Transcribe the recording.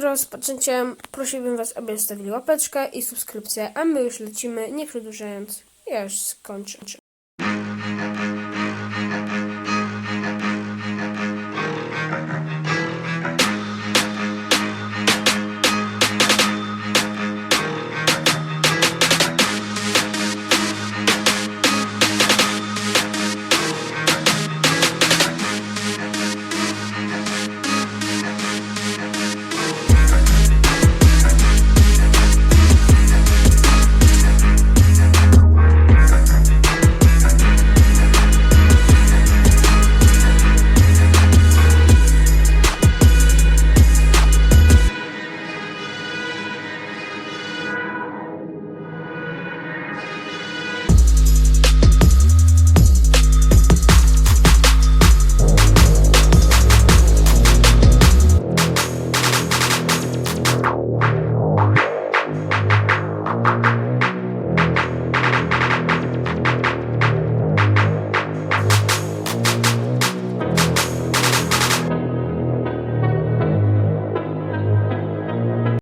rozpoczęciem prosiłbym Was, aby zostawili łapeczkę i subskrypcję, a my już lecimy, nie przedłużając. Ja już skończę.